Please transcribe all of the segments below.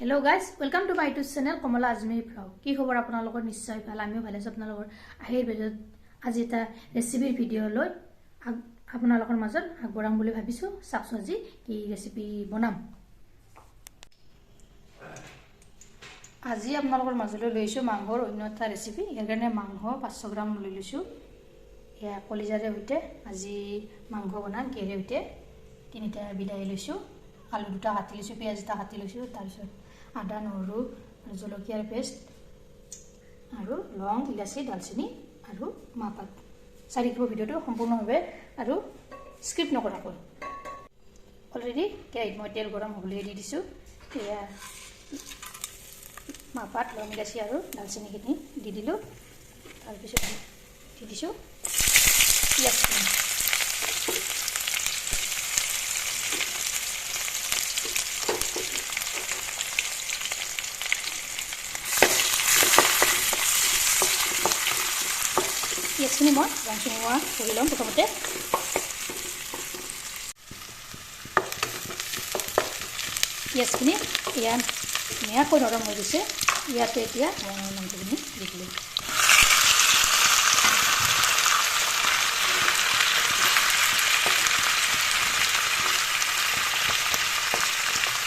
Hello' guys welcome to my YouTube channel Kamala Ajmeri vlog কি খবৰ আপোনালোকৰ নিশ্চয় ভাল। আমিও ভালে আছোঁ। আপোনালোকৰ আহিৰ ভিডিঅ'ত আজি এটা ৰেচিপিৰ ভিডিঅ' লৈ আগ- আপোনালোকৰ মাজত আগবঢ়াম বুলি ভাবিছোঁ। চাওকচোন আজি কি ৰেচিপি বনাম। আজি আপোনালোকৰ মাজলৈ লৈছোঁ মাংসৰ অন্য এটা ৰেচিপি ইয়াৰ কাৰণে মাংস পাঁচশ গ্ৰাম লৈ লৈছোঁ। এয়া কলিজাৰে সৈতে আজি মাংস বনাম কিহেৰে সৈতে। তিনিটা বিলাহী লৈছোঁ। আলু দুটা কাটি লৈছোঁ পিঁয়াজ এটা কাটি লৈছোঁ। তাৰপিছত আদা নহৰু আৰু জলকীয়াৰ পেষ্ট আৰু লং ইলাচি দালচেনি আৰু মাহপাত। চাই থাকিব ভিডিঅ'টো সম্পূৰ্ণভাৱে আৰু স্কিপ নকৰাকৈ। অলৰেডি কেৰাহীত মই তেল গৰম হ'বলৈ দি দিছোঁ। এয়া মাহপাত লং ইলাচি আৰু দালচেনিখিনি দি দিলোঁ। তাৰপিছত দি দিছোঁ পিঁয়াজখিনি পিঁয়াজখিনি মই ৰং চুমুৱা কৰি ল'ম প্ৰথমতে। পিঁয়াজখিনি ইয়াত ধুনীয়াকৈ নৰম হৈ গৈছে। ইয়াতে এতিয়া মই মাংসখিনি দি দিলোঁ।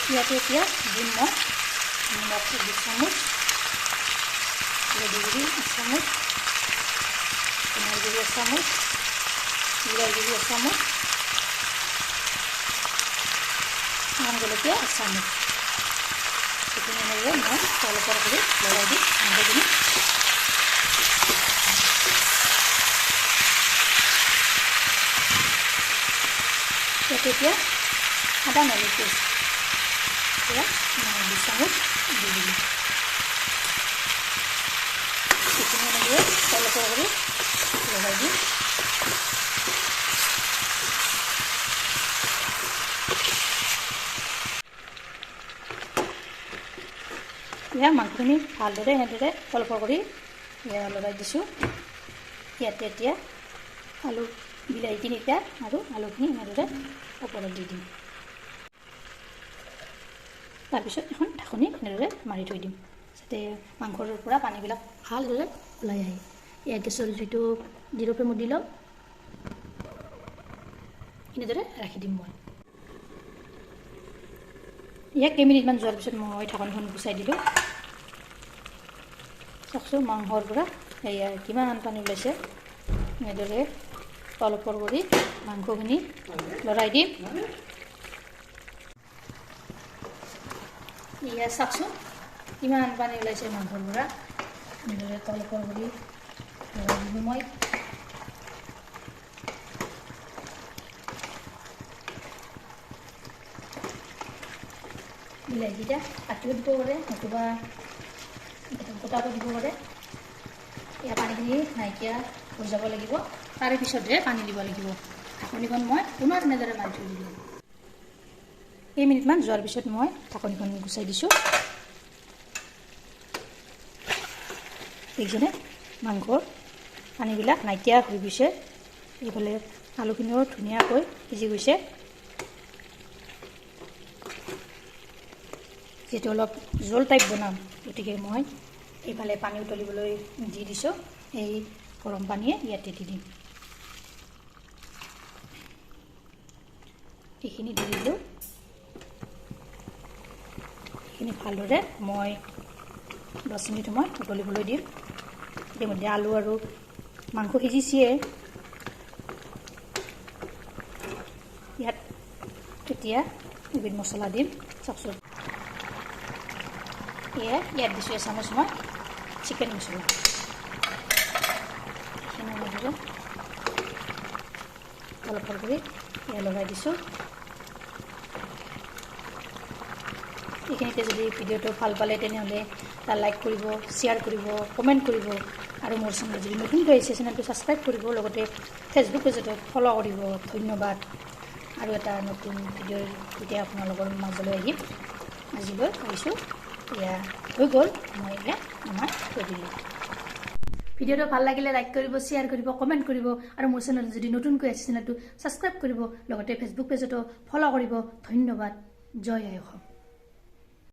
ইয়াতে এতিয়া দিম মই। নিমখ দুই চামুচ। ধনিয়াৰ গুড়ি এক চামুচ জিৰাৰ গুড়ি এক চামুচ শুকান জলকীয়া এক চামুচ সেইখিনি এনেকৈ মই তলপৰ কৰি লগাই দিম মাংসখিনি ইয়াতে এতিয়া আদা নহৰু পেষ্ট এতিয়া মই দুই চামুচ দি দিলোঁ সেইখিনি এনেকৈ তলপৰ কৰি লগাই এয়া মাংসখিনি ভালদৰে এনেদৰে তলপৰ কৰি লগাই দিছোঁ। ইয়াতে, এতিয়া আলু বিলাহী তিনিটা আৰু আলুখিনি এনেদৰে ওপৰত দি দিম। তাৰপিছত এখন ঢাকনি এনেদৰে মাৰি থৈ দিম, যাতে মাংসৰ পৰা পানীবিলাক ভালদৰে ওলাই আহে। গেছৰ জুইটো জিৰ' ফ্লেমত দি ল'ম। এনেদৰে ৰাখি দিম মই। ইয়াক কেইমিনিটমান যোৱাৰ পিছত মই ঢাকনিখন গুচাই দিলোঁ। চাওকচোন মাংসৰ পৰা এয়া কিমান পানী ওলাইছে। এনেদৰে তলপৰ কৰি মাংসখিনি লৰাই দিম। এয়া চাওকচোন কিমান পানী ওলাইছে মাংসৰ পৰা। এনেদৰে তলপৰ কৰি লৰাই দিলোঁ মই বিলাহীকেইটা কাটিও দিব পাৰে নতুবা গোটাকৈ দিব পাৰে ইয়াৰ পানীখিনি নাইকিয়া হৈ যাব লাগিব তাৰে পিছতহে পানী দিব লাগিব ঢাকনিখন মই পুনৰ এনেদৰে মাৰি থৈ দিলোঁ কেইমিনিটমান যোৱাৰ পিছত মই ঢাকনিখন গুচাই দিছোঁ দেখিছেনে মাংসৰ পানীবিলাক নাইকিয়া হৈ গৈছে। এইফালে আলুখিনিও ধুনীয়াকৈ সিজি গৈছে। যিহেতু অলপ জোল টাইপ বনাম, গতিকে মই এইফালে পানী উতলিবলৈ দি দিছোঁ, এই গৰম পানীয়ে ইয়াতে দি দিম। এইখিনি দি দিলোঁ। এইখিনি ভালদৰে মই দহ মিনিট সময় উতলিবলৈ দিম। ইতিমধ্যে আলু আৰু মাংস সিজিছিয়ে ইয়াত এতিয়া এবিধ মছলা দিম চাওকচোন এয়া ইয়াত দিছোঁ এচামুচ মই চিকেন মছলা। এনেদৰে অলপ কৰি এয়া লগাই দিছোঁ। এইখিনিতে যদি ভিডিঅ'টো ভাল পালে তেনেহ'লে এটা লাইক কৰিব শ্বেয়াৰ কৰিব কমেণ্ট কৰিব। আৰু মোৰ চেনেল যদি নতুনকৈ আহিছে চেনেলটো ছাবস্ক্ৰাইব কৰিব, লগতে ফেচবুক পেজতো ফ'ল' কৰিব। ধন্যবাদ। আৰু এটা নতুন ভিডিঅ'ৰ সৈতে আপোনালোকৰ মাজলৈ আহিম, আজিলৈ আহিছোঁ। এয়া হৈ গ'ল মই এতিয়া আমাৰ থৈ দিলোঁ ভিডিঅ'টো ভালো লাগিলে লাইক কৰিব শ্বেয়াৰ কৰিব কমেণ্ট কৰিব। আৰু মোৰ চেনেল যদি নতুনকৈ আছে চেনেলটো ছাবস্ক্ৰাইব কৰিব। লগতে ফেচবুক পেজতো ফ'ল' কৰিব। ধন্যবাদ। জয় আই অসম।